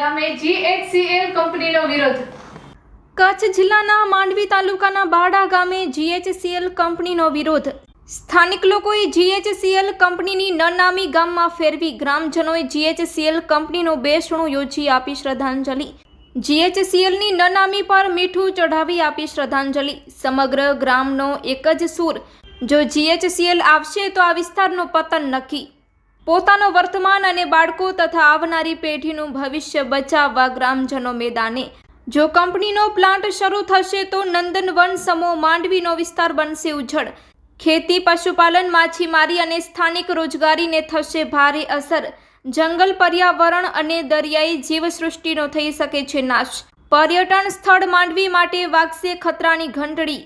ગામે જીએચસીએલ કંપનીનો વિરોધ. કચ્છ જિલ્લાના માંડવી તાલુકાના બાડા ગામે જીએચસીએલ કંપનીનો વિરોધ. સ્થાનિક લોકોએ જીએચસીએલ કંપનીની નનામી ગામમાં ફેરવી ગ્રામજનોએ જીએચસીએલ કંપનીનો બેસણું યોજી આપી શ્રદ્ધાંજલિ. જીએચસીએલની નનામી પર મીઠું ચઢાવી આપી શ્રદ્ધાંજલિ. સમગ્ર ગ્રામનો એક જ સૂર. જો જીએચસીએલ આવશે તો આ વિસ્તારનો પતન નક્કી. પોતાનો વર્તમાન અને બાળકો તથા આવનારી પેઢીનું ભવિષ્ય બચાવવા ગ્રામજનો મેદાને. જો કંપનીનો પ્લાન્ટ શરૂ થશે તો નંદનવન સમૂહ માંડવીનો વિસ્તાર બનશે ઉજળ ખેતી, પશુપાલન, માછીમારી અને સ્થાનિક રોજગારીને થશે ભારે અસર. જંગલ, પર્યાવરણ અને દરિયાઈ જીવસૃષ્ટિનો થઈ શકે છે નાશ. પર્યટન સ્થળ માંડવી માટે વાગશે ખતરાની ઘંટડી.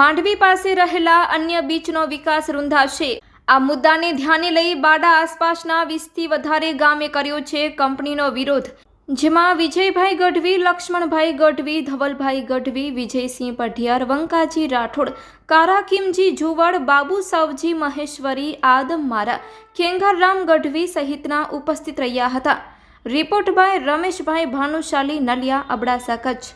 માંડવી પાસે રહેલા અન્ય બીચનો વિકાસ રૂંધાશે. આ મુદ્દાને ધ્યાને લઈ બાડા આસપાસના વીસથી વધારે ગામે કર્યો છે કંપનીનો વિરોધ, જેમાં વિજયભાઈ ગઢવી, લક્ષ્મણભાઈ ગઢવી, ધવલભાઈ ગઢવી, વિજયસિંહ પઢિયાર, વંકાજી રાઠોડ, કારાકીમજી જુવડ બાબુ સાવજી, મહેશ્વરી આદમ મારા, ખેંગારરામ ગઢવી સહિતના ઉપસ્થિત રહ્યા હતા. Report by Rameshbhai Bhanushali, Naliya, Abdasa, Kutch.